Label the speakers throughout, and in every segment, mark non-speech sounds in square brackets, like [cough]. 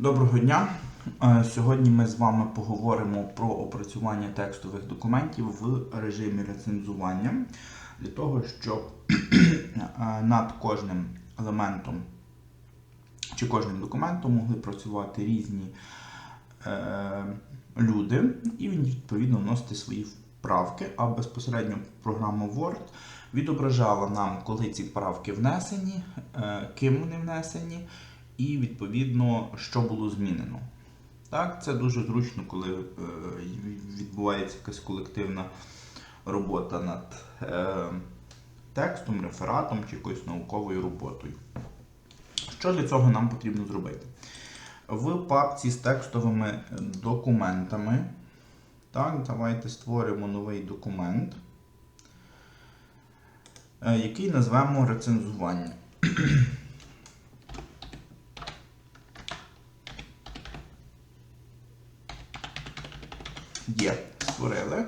Speaker 1: Доброго дня! Е, Сьогодні ми з вами поговоримо про опрацювання текстових документів в режимі рецензування для того, щоб [clears throat] е, над кожним елементом чи кожним документом могли працювати різні е, люди і відповідно вносити свої вправки, а безпосередньо програма Word відображала нам, коли ці правки внесені, ким вони внесені, і відповідно, що було змінено. Так, це дуже зручно, коли е, відбувається якась колективна робота над е, текстом, рефератом чи якоюсь науковою роботою. Що для цього нам потрібно зробити? В папці з текстовими документами. Так, давайте створимо новий документ, е, який назвемо рецензування. Є, створили.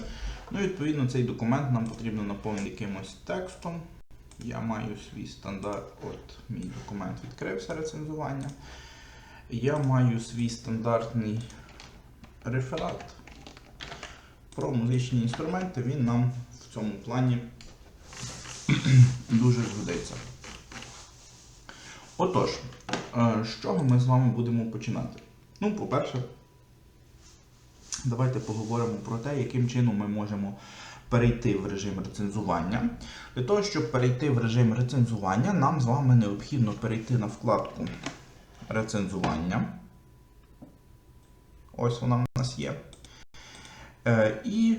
Speaker 1: Ну, відповідно, цей документ нам потрібно наповнити якимось текстом. Я маю свій стандарт. От мій документ відкрився рецензування. Я маю свій стандартний реферат про музичні інструменти. Він нам в цьому плані дуже згодиться. Отож, е, з чого ми з вами будемо починати? Ну, по-перше, давайте поговоримо про те, яким чином ми можемо перейти в режим рецензування. Для того, щоб перейти в режим рецензування, нам з вами необхідно перейти на вкладку рецензування. Ось вона в нас є. Е, І,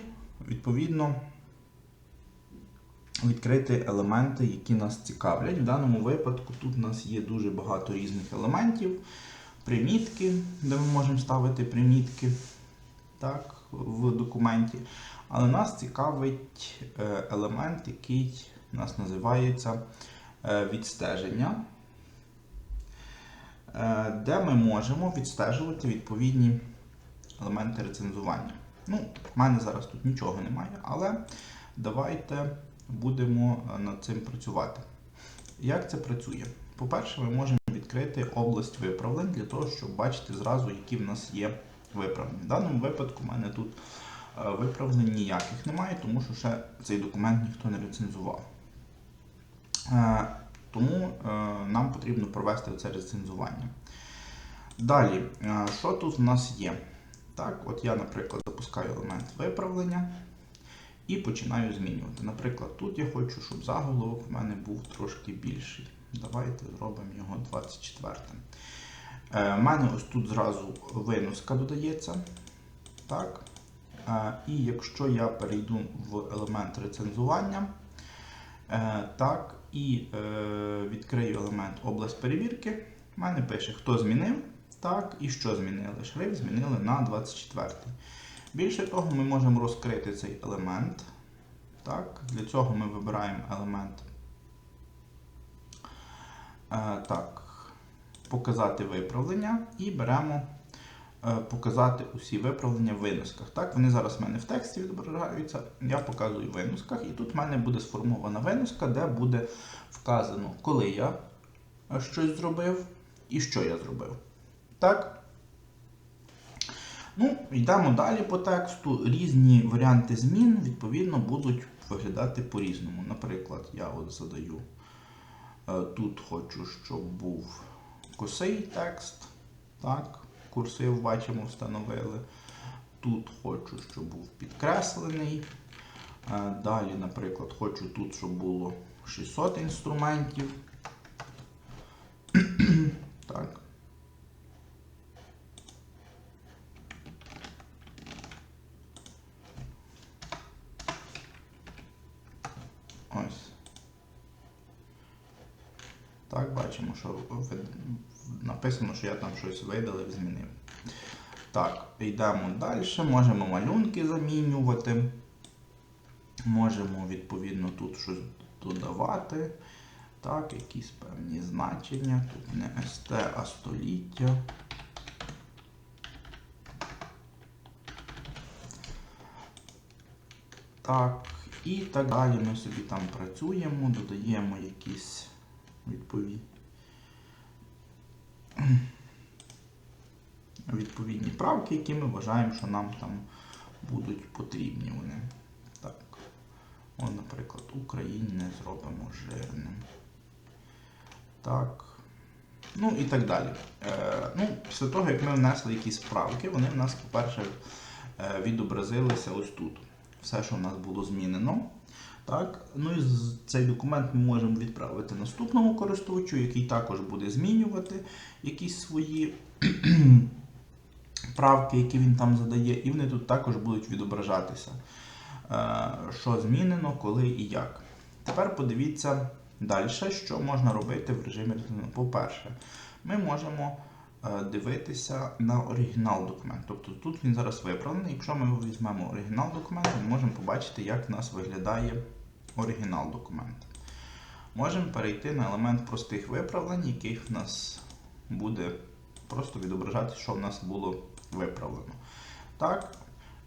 Speaker 1: відповідно, відкрити елементи, які нас цікавлять. В даному випадку тут у нас є дуже багато різних елементів, примітки, де ми можемо ставити примітки так, в документі. Але нас цікавить е, елемент, який у нас називається е, відстеження, е, де ми можемо відстежувати відповідні елементи рецензування. Ну, в мене зараз тут нічого немає, але давайте будемо над цим працювати. Як це працює? По-перше, ми можемо відкрити область виправлень для того, щоб бачити зразу, які в нас є виправлення. В даному випадку в мене тут виправлень ніяких немає, тому що ще цей документ ніхто не рецензував. Тому нам потрібно провести це рецензування. Далі, що тут в нас є? Так, от Я, наприклад, запускаю елемент виправлення і починаю змінювати. Наприклад, тут я хочу, щоб заголовок в мене був трошки більший. Давайте зробимо його 24. У е, мене ось тут зразу виноска додається. Так. Е, і якщо я перейду в елемент рецензування, е, так, і відкрию елемент область перевірки, в мене пише, хто змінив. Так, і що змінили? Шрифт змінили на 24. Більше того, ми можемо розкрити цей елемент. Так, Для цього ми вибираємо елемент. Так, Показати виправлення і беремо показати усі виправлення в виносках. Так, Вони зараз в мене в тексті відображаються. Я показую в виносках, і тут в мене буде сформована виноска, де буде вказано, коли я щось зробив і що я зробив. Так? Ну, йдемо далі по тексту. Різні варіанти змін, відповідно, будуть виглядати по-різному. Наприклад, я от задаю, е, тут хочу, щоб був косий текст. Так, Курсив, бачимо, встановили. Тут хочу, щоб був підкреслений. Е, далі, наприклад, хочу тут, щоб було 600 інструментів. так. Ось. Так, бачимо, що написано, що я там щось видалив, змінив. Так, йдемо далі. Можемо малюнки замінювати. Можемо, відповідно, тут щось додавати. Так, якісь певні значення. Тут не СТ, а століття. Так, і так далі ми собі там працюємо, додаємо якісь відповідь. Відповідні правки, які ми вважаємо, що нам там будуть потрібні вони. Так. О, наприклад, Україні зробимо жирним. Так. Ну і так далі. Е, ну, після того, як ми внесли якісь правки, вони в нас, по-перше, е, відобразилися ось тут. Все, що в нас було змінено. Так? Ну і цей документ ми можемо відправити наступному користувачу, який також буде змінювати якісь свої правки, які він там задає, і вони тут також будуть відображатися, е, що змінено, коли і як. Тепер подивіться далі, що можна робити в режимі ретину. По-перше, ми можемо е, дивитися на оригінал документу. Тобто тут він зараз виправлений. Якщо ми візьмемо оригінал документу, ми можемо побачити, як в нас виглядає оригінал документу. Можемо перейти на елемент простих виправлень, яких в нас буде просто відображати, що в нас було виправлено. Так,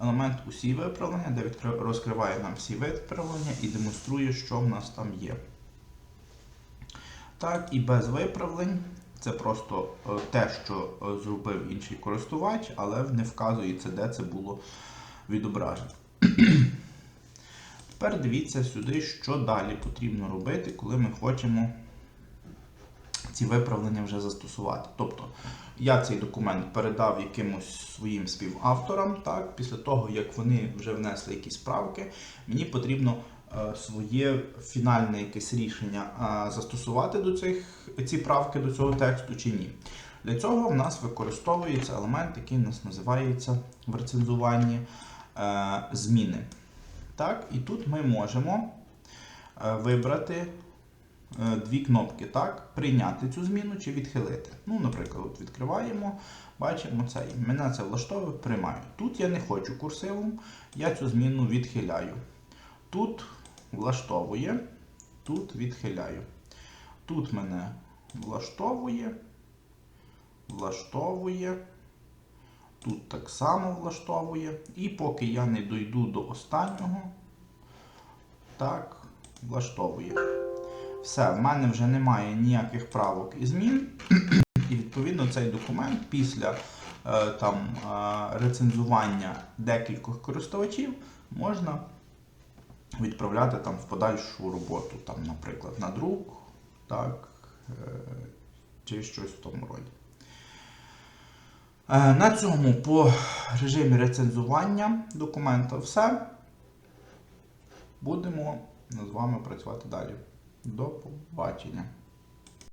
Speaker 1: елемент усі виправлення, де розкриває нам всі виправлення і демонструє, що в нас там є. Так, і без виправлень це просто е, те, що е, зробив інший користувач, але не вказується, де це було відображено. [clears throat] Тепер дивіться сюди, що далі потрібно робити, коли ми хочемо ці виправлення вже застосувати. Тобто я цей документ передав якимось своїм співавторам, так, після того, як вони вже внесли якісь правки, мені потрібно е, своє фінальне якесь рішення е, застосувати до цих ці правки до цього тексту чи ні. Для цього в нас використовується елемент, який у нас називається в рецензуванні е, зміни. Так, і тут ми можемо вибрати дві кнопки, так, прийняти цю зміну чи відхилити. Ну, наприклад, от відкриваємо, бачимо цей. Мене це влаштовує, приймаю. Тут я не хочу курсивом, я цю зміну відхиляю. Тут влаштовує, тут відхиляю. Тут мене влаштовує, влаштовує. Тут так само влаштовує. І поки я не дойду до останнього, так, влаштовує. Все, в мене вже немає ніяких правок і змін. І відповідно цей документ після е, там, е, рецензування декількох користувачів можна відправляти там в подальшу роботу, там, наприклад, на друк, так, е, чи щось в тому роді. На цьому по режимі рецензування документа все. Будемо з вами працювати далі. До побачення.